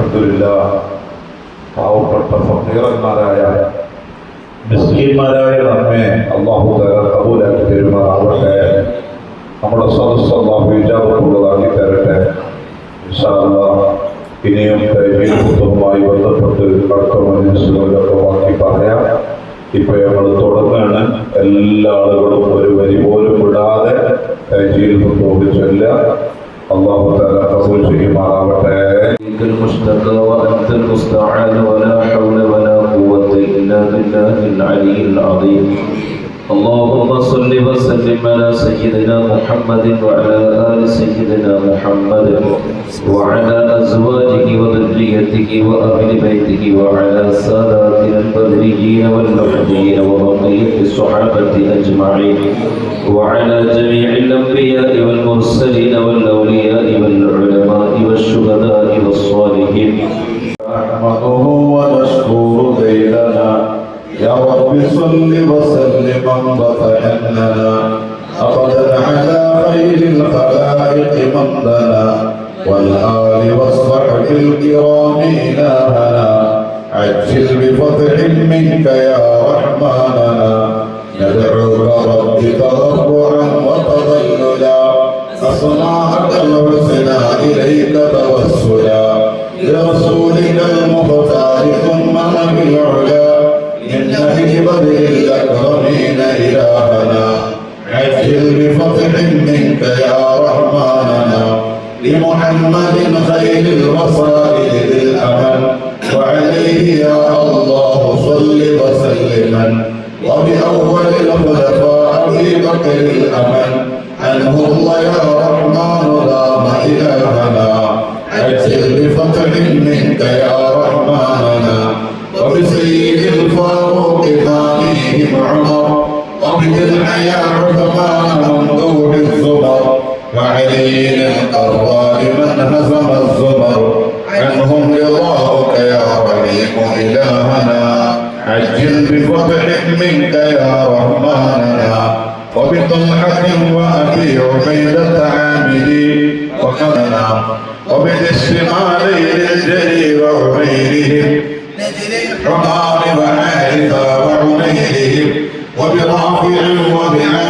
അലഹമില്ല പാവപ്പെട്ട ഫീറന്മാരായ മിസ്കീന്മാരായ നമ്മെ അള്ളാഹു കബൂലാക്കി പെരുമാറാവട്ടെ നമ്മുടെ സദസ് അള്ളാഹു ഇജാബത്തുള്ളതാക്കി തരട്ടെ. ഇനിയും കൈമീൽപ്പുത്തുമായി ബന്ധപ്പെട്ട് അടുത്ത പറയാം. ഇപ്പൊ നമ്മൾ തുടങ്ങാണ്. എല്ലാ ആളുകളും ഒരു വരി പോലും വിടാതെ കൈജീൽ ചൊല്ല അള്ളാഹു തല കബൂൽ ചെയ്യുമാറാവട്ടെ. إليك المشتكى وأنت المستعان ولا حول ولا قوة إلا بالله العلي العظيم. اللهم صل وسلم على سيدنا محمد وعلى آل سيدنا محمد وعلى أزواجه وذريته وأهل بيته وعلى ساداتنا البدريين والمهديين وبقية الصحابة أجمعين وعلى جميع الأنبياء والمرسلين والأولياء والعلماء والصالحين نحمده ونشكر ذيلنا يا رب صل وسلم اننا ابدا على خير الخلائق من دنا والآل والصحب الكرام إلهنا. عجل بفتح منك يا رحماننا ندعوك الأمل أن هو يا رحمن لا إله لا أجل بفتح منه وبطلحة وأبي عبيدة عاملي وخلنا وبذي الشمالين الجري وعبيرهم حمار وحارثة وعميرهم وبرافع وبعامر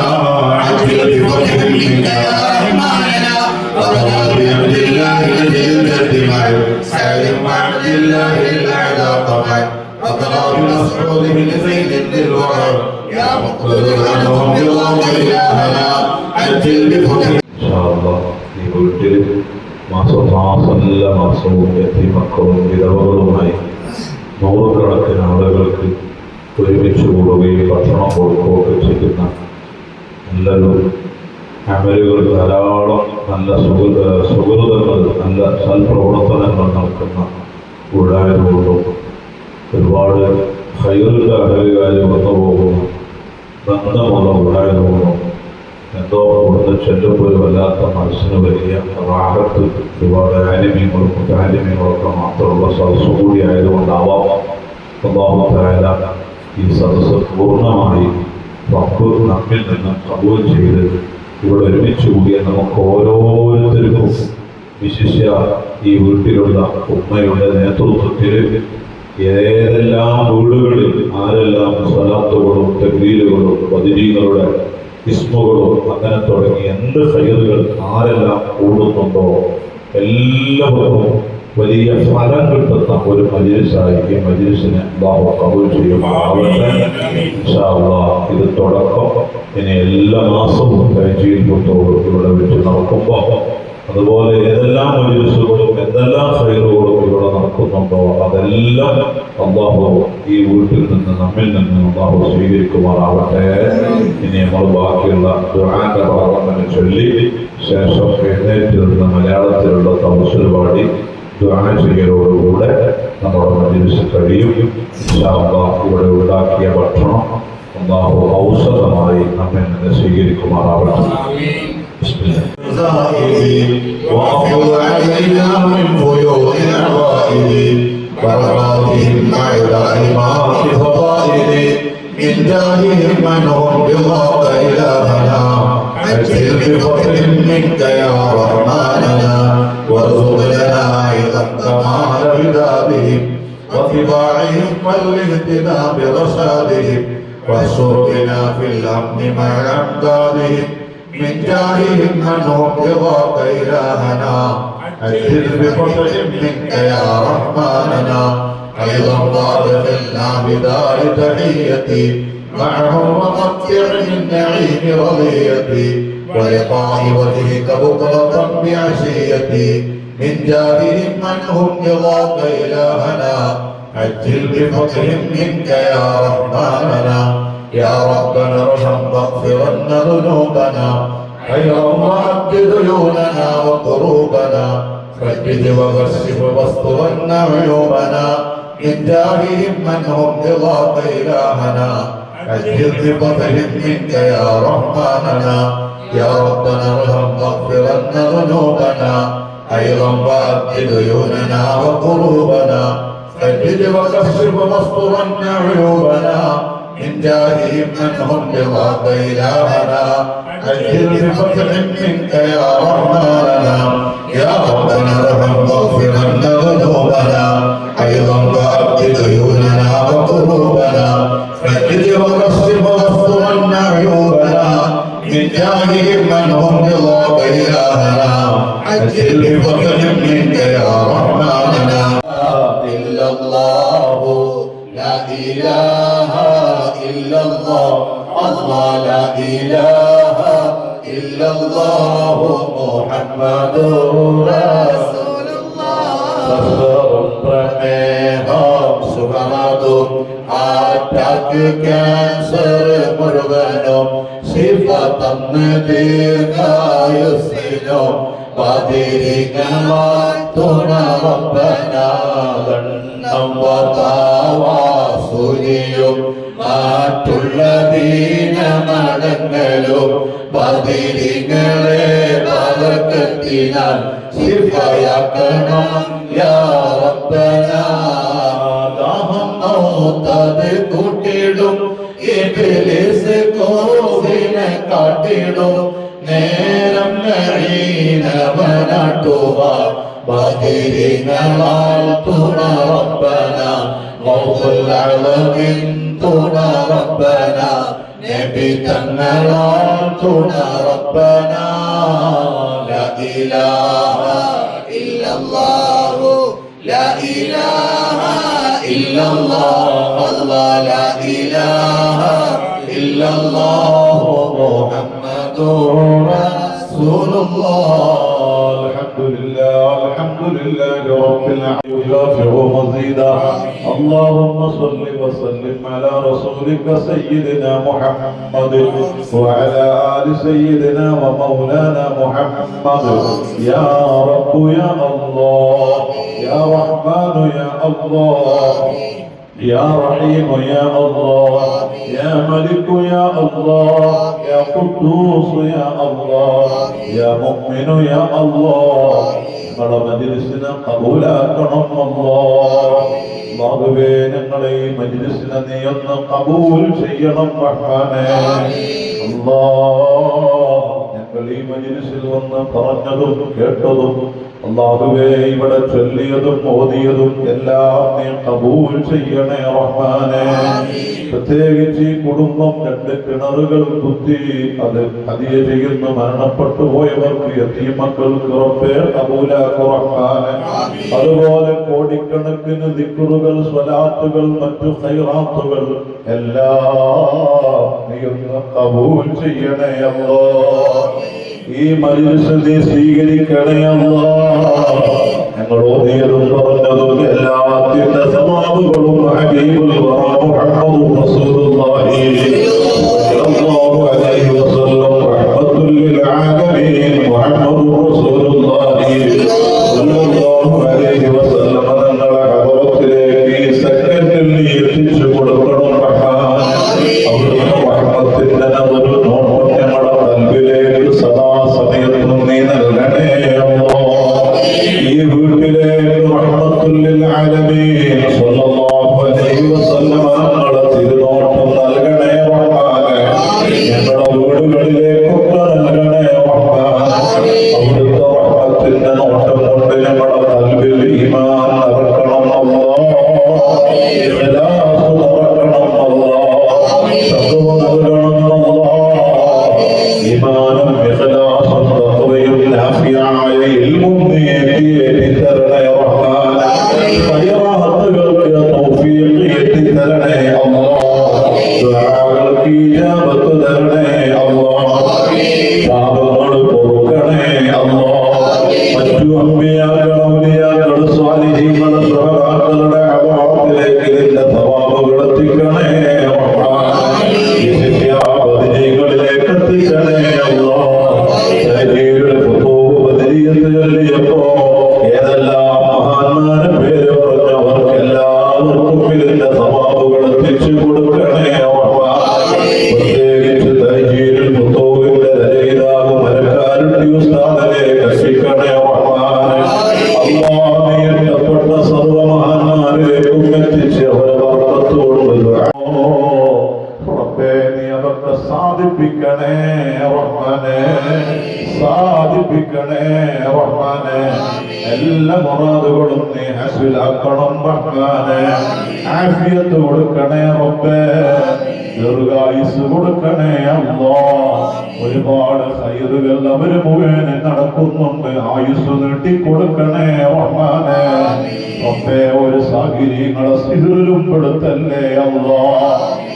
ഈ വീട്ടിൽ മാസമാസം എല്ലാ മാസവും എത്തി മക്കളും വിധവകളുമായി നൂറുകണക്കിന് ആളുകൾക്ക് ഒരുമിച്ച് കൂടുകയും ഭക്ഷണം കൊടുക്കുകയൊക്കെ ചെയ്യുന്ന നല്ലൊരു അമലുകൾ ധാരാളം നല്ല സുഹൃത സുഹൃതങ്ങൾ നല്ല സൽപ്രവർത്തനങ്ങൾ നടക്കുന്ന വീടായതുകൊണ്ടും ഒരുപാട് ഹൈറിന്റെ അഹലുകാർ വന്നു പോകുന്ന. ബന്ധമുള്ള വീടായതുകൊണ്ടും എന്തോ കൊടുത്ത് ചെല്ലുമ്പോൾ വല്ലാത്ത മനസ്സിന് വലിയ റാഹത്ത് ഒരുപാട് ആലിമ്യങ്ങളും മുത്താലിമ്യങ്ങളൊക്കെ മാത്രമുള്ള സദസ്സ് കൂടി ആയതുകൊണ്ടാവാം അള്ളാഹു ഈ സദസ്സ് പൂർണമായി റബ്ബ് നമ്മിൽ നിന്ന് കബൂൽ ചെയ്ത് ഇവിടെ ഒരുമിച്ച് കൂടിയ നമുക്ക് ഓരോരുത്തർക്കും വിശിഷ്യ ഈ വീട്ടിലുള്ള ഉമ്മയുടെ നേതൃത്വത്തിൽ ഏതെല്ലാം വീടുകളിൽ ആരെല്ലാം സ്വലാത്തുകളും തെഗ്രീലുകളും ബദിരീകളുടെ ഇസ്മുകളും അങ്ങനെ തുടങ്ങി എന്ത് ഹൈറുകൾ ആരെല്ലാം കൂടുന്നുണ്ടോ എല്ലാവർക്കും വലിയ ഫലം കിട്ടുന്ന ഒരു മജിലിസിനെ അള്ളാഹു കബൂൽ അള്ളാഹ് ഇത് തുടക്കം. ഇനി എല്ലാ മാസവും പരിചയിക്കുമ്പോൾ ഇവിടെ വെച്ച് നടക്കുമ്പോൾ അതുപോലെ ഏതെല്ലാം മജിലിസുകളും എന്തെല്ലാം ഫൈലുകളും ഇവിടെ നടക്കുന്നുണ്ടോ അതെല്ലാം അള്ളാഹു ഈ വീട്ടിൽ നിന്ന് നമ്മിൽ നിന്ന് അള്ളാഹു സ്വീകരിക്കുമാറാവട്ടെ. ഇനി നമ്മൾ ബാക്കിയുള്ള ദുരാന്റെ ഭാഗം ചൊല്ലി ശേഷം എഴുന്നേറ്റ് നിന്ന് മലയാളത്തിലുള്ള തമസ്സൽ പാടി ദുആ ചെയ്യലോടുകൂടെ നമ്മുടെ മജിലിസ് കഴിയും. ഇവിടെ ഉണ്ടാക്കിയ ഭക്ഷണം അള്ളാഹു ഔഷധമായി നമ്മിൽ നിന്ന് സ്വീകരിക്കുമാറാവട്ടെ. زائدين واخفض علينا من فيوض العوائد كرماتهم عند إمام الفضائل من جاههم من بضاق إلهنا عجل بفضل منك يا رحماننا وارزق لنا إذا انتمعنا بذابهم واتباعهم والاهتداء برشادهم واستر بنا في الأمن مع أمدادهم من جاههم من هم رضاك إلهنا أجل بفضل منك يا رحمننا أيضا وادخلنا بدار تحيتي معهم ومتع من نعيم رضيتي ولقاء وجهك بكرة بعشيتي من جاههم من هم رضاك إلهنا أجل بفضل منك يا رحمننا يا ربنا ارحم واغفرن ذنوبنا. خيرا وعد عيوننا وقروبنا فجد وغشف واسترن عيوبنا. من جاههم من هم رضاك إلهنا. أجل بفضل منك يا رحمننا. يا ربنا ارحم واغفرن ذنوبنا. أيضا وعد عيوننا وقروبنا فجد وكشف واسترن عيوبنا. من جاههم من هم رضاك إلهنا أجل بفتح منك يا رحمننا يا ربنا ارحم واغفرن ذنوبنا أيضا وأبد عيوننا وقلوبنا فجد وكشف واسترن عيوبنا من جاههم من هم رضاك إلهنا أجل بفتح منك يا رحمننا إلا الله لا إله إلا الله الله لا إله إلا الله محمد رسول പ്രമേഹം സുഖമതും അറ്റാക്ക് ക്യാൻസർ മുഴുവനും ശിവ തന്ന് ദീർഘായുസിനും പതിരികമായി തുണറപ്പനാകണ്ണം സൂര്യയും മാറ്റുള്ള ദീനമടങ്ങളോ പതിരിങ്ങളെ പതക്കത്തിനാൽ ശിവയാക്കണം യാ റബ്ബനാ ദാഹം ഔത്തത് കൂട്ടിടും. ഇബിലിസ് കോവിനെ കാട്ടിടും. നേരം നഴീനവനാട്ടുക ബദിരിങ്ങളാൽ തുണ റബ്ബന. ഗൗഫുൽ അളവിൻ തുണ റബ്ബന നബി തങ്ങളാൽ തുണ റബ്ബന ലാ ഇലാഹ ഇല്ലല്ലാഹു ലാ ഇലാഹ ഇല്ലല്ലാഹ് അല്ലാഹ് ലാ ഇലാഹ ഇല്ലല്ലാഹു മുഹമ്മദുർ റസൂലുള്ളാഹ് الحمد الحمد لله رب العالمين. يكافئ مزيدا. اللهم صل وسلم على رسولك سيدنا محمد وعلى آل سيدنا ومولانا محمد. يا رب يا الله يا رحمن يا الله. يا رحيم يا الله يا ملك يا الله يا قدوس يا الله يا مؤمن يا الله ഞങ്ങളുടെ മജിലിസിനെ കബൂലാക്കണം അല്ലാഹുവേ ഞങ്ങളെ ഈ മജിലിസിനെ നീ ഒന്ന് കബൂൽ ചെയ്യണം റഹ്മാനേ അല്ലാഹ് ഞങ്ങൾ ഈ മജിലിസിൽ വന്ന് പറഞ്ഞതും കേട്ടതും അള്ളാഹുവേ ഇവിടെ ചൊല്ലിയതും ഓതിയതും എല്ലാം നീ കബൂൽ ചെയ്യണേ റഹ്മാനെ. പ്രത്യേകിച്ച് ഈ കുടുംബം രണ്ട് കിണറുകൾ കുത്തി അത് ഹതിയ ചെയ്യുന്നു. മരണപ്പെട്ടു പോയവർക്ക് യതീമക്കൾക്ക് ഉറപ്പേ കബൂലാക്കു റഹ്മാനെ. അതുപോലെ കോടിക്കണക്കിന് ദിക്കുറുകൾ സ്വലാത്തുകൾ മറ്റു ഹൈറാത്തുകൾ എല്ലാം നീ ഒന്ന് കബൂൽ ചെയ്യണേ അല്ലാ ഈ മജിലിസ് നീ സ്വീകരിക്കണേ അല്ലാ ഞങ്ങൾ ഓതിയതും പറഞ്ഞതും എല്ലാത്തിന്റെ സമാപുകളും ഹബീബുൽ വറ മുഹമ്മദുർ റസൂലുള്ളാഹി. Do you know സാധിപ്പിക്കണേ റഹ്മാനെ. സാധിപ്പിക്കണേ റഹ്മാനെ. എല്ലാ മുറാദുകളും നീ ഹസിലാക്കണം റഹ്മാനെ. ആഫിയത്ത് കൊടുക്കണേ റബ്ബേ. ദീർഘായുസ് കൊടുക്കണേ അല്ലാ. ഒരുപാട് ഹൈറുകൾ അവർ മുഖേന നടക്കുന്നുണ്ട്. ആയുസ് നീട്ടിക്കൊടുക്കണേ റഹ്മാനെ. റബ്ബേ ഒരു സാഹചര്യങ്ങളെ സിഹിറിലും പെടുത്തല്ലേ അല്ലാ.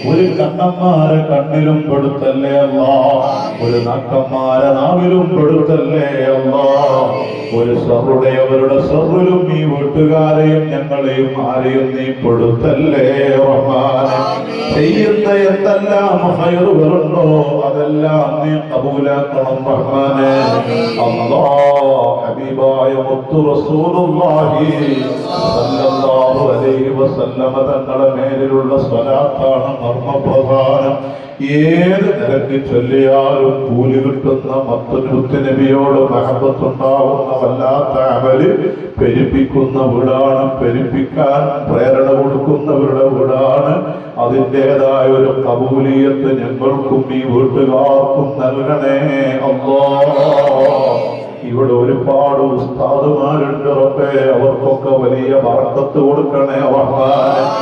ഒരു കണ്ണന്മാരെ കണ്ണിലും പെടുത്തല്ലേ അല്ലാ? ഒരു നക്കന്മാരെ നാവിലും പെടുത്തല്ലേ അല്ലാ? ഒരു സറുടയവരുടെ സറിലും നീ വീട്ടുകാരെയും ഞങ്ങളെയും ആരെയും നീ പെടുത്തല്ലേ ചെയ്യുന്ന എന്തെല്ലാം ഹയറുകളുണ്ടോ അതെല്ലാം നീ കബൂലാക്കണം റഹ്മാനെ. അല്ലാ ഹബീബായ മുത്തു റസൂലുള്ളാഹി സല്ലല്ലാഹു അലൈഹി വസല്ലമ തങ്ങളുടെ മേലിലുള്ള സ്വലാത്താണ് മർമ്മപ്രധാനം ഏത് നിരക്ക് ചൊല്ലിയാലും കൂലി കിട്ടുന്ന മത്തൊരു നബിയോട് മഹബത്തുണ്ടാവുന്ന വല്ലാത്ത അമൽ പെരുപ്പിക്കുന്ന വീടാണ്. പെരുപ്പിക്കാൻ പ്രേരണ കൊടുക്കുന്നവരുടെ വീടാണ്. അതിന്റെതായ ഒരു കബൂലിയത്ത് ഞങ്ങൾക്കും ഈ വീട്ടുകാർക്കും നൽകണേ അല്ലാ ഇവിടെ ഒരുപാട് ഉസ്താദുമാരുണ്ട് റബ്ബേ. അവർക്കൊക്കെ വലിയ വറക്കത്ത് കൊടുക്കണേ മുത്താലിമീങ്ങളുണ്ടല്ലോ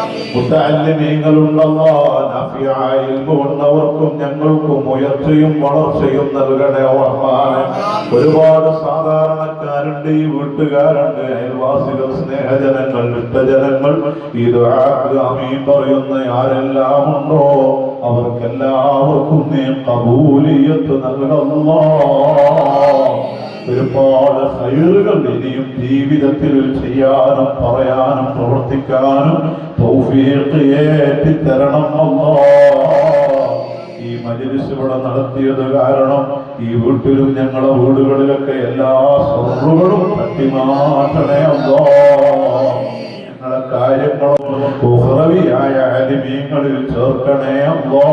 കൊണ്ടവർക്കും ഞങ്ങൾക്കും ഉയർച്ചയും വളർച്ചയും നൽകണേ ഓർമ്മ ഒരുപാട് സാധാരണക്കാരുണ്ട് ഈ വീട്ടുകാരുണ്ട് അയൽവാസികൾ സ്നേഹജനങ്ങൾ ഇഷ്ടജനങ്ങൾ ഈ ആമീൻ പറയുന്ന ആരെല്ലാം ഉണ്ടോ? അവർക്കെല്ലാവർക്കും നീ കബൂലിയത്ത് നൽകല്ലോ ഒരുപാട് ഹൈറുകൾ ഇനിയും ജീവിതത്തിൽ ചെയ്യാനും പറയാനും പ്രവർത്തിക്കാനും ഈ മജിലിസ് ഇവിടെ നടത്തിയത് കാരണം ഈ വീട്ടിലും ഞങ്ങളുടെ വീടുകളിലൊക്കെ എല്ലാ സ്വർണുകളും തട്ടിമാറ്റണേ അല്ലോ ഞങ്ങളെ കാര്യങ്ങളും ഉഹ്റവിയായ അലിമീങ്ങളിൽ ചേർക്കണേ അല്ലോ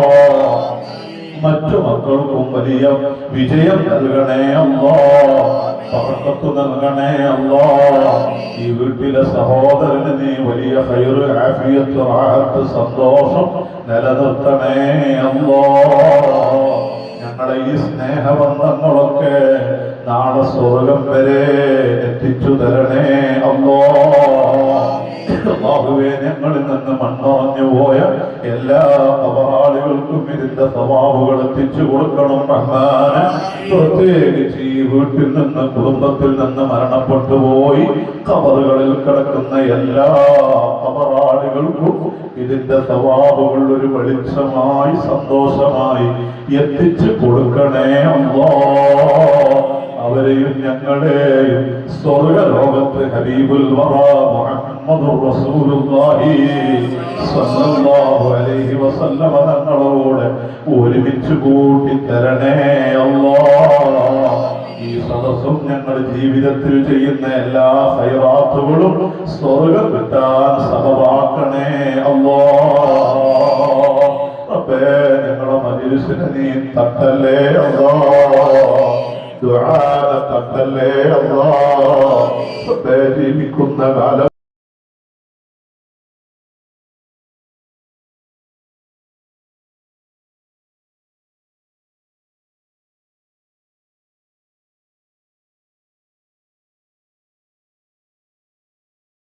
മറ്റു മക്കൾക്കും വലിയ വിജയം നൽകണേ അല്ലോ. പറക്കത്തു നൽകണേ അല്ലോ. ഈ വീട്ടിലെ സഹോദരന് നീ വലിയ ഹൈറ് സന്തോഷം നിലനിർത്തണേ അല്ലോ. ഞങ്ങളെ ഈ സ്നേഹബന്ധങ്ങളൊക്കെ നാളെ സ്വർഗം വരെ എത്തിച്ചു തരണേ അല്ലോ. അള്ളാഹുവേ ഞങ്ങളിൽ നിന്ന് മണ്ണറഞ്ഞു പോയ എല്ലാ അപരാളികൾക്കും ഇതിന്റെ സ്വഭാവുകൾ എത്തിച്ചു കൊടുക്കണം റഹ്മാനെ പ്രത്യേകിച്ച് ഈ വീട്ടിൽ നിന്ന് കുടുംബത്തിൽ നിന്ന് മരണപ്പെട്ടു പോയി കബറുകളിൽ കിടക്കുന്ന എല്ലാ കബറാളികൾക്കും ഇതിന്റെ സ്വഭാവുകൾ ഒരു വെളിച്ചമായി സന്തോഷമായി എത്തിച്ചു കൊടുക്കണേ അല്ലോ അവരെയും ഞങ്ങളെയും സ്വർഗലോകത്ത് ഹബീബുൽ വറ മുഹമ്മദുർ റസൂലുള്ളാഹി സ്വല്ലല്ലാഹു അലൈഹി വസല്ലമ തങ്ങളോട് ഒരുമിച്ച് കൂട്ടി തരണേ അല്ലാഹ് ഈ സദസ്സും ഞങ്ങൾ ജീവിതത്തിൽ ചെയ്യുന്ന എല്ലാ ഹൈറാത്തുകളും സ്വർഗം കിട്ടാൻ സഹവാക്കണേ അല്ലാഹ് അപ്പേ ഞങ്ങളെ മജിലിസിനെ നീ തട്ടല്ലേ അല്ലാഹ് ദുആ തട്ടല്ലേ റബ്ബേ ജീവിക്കുന്ന കാലം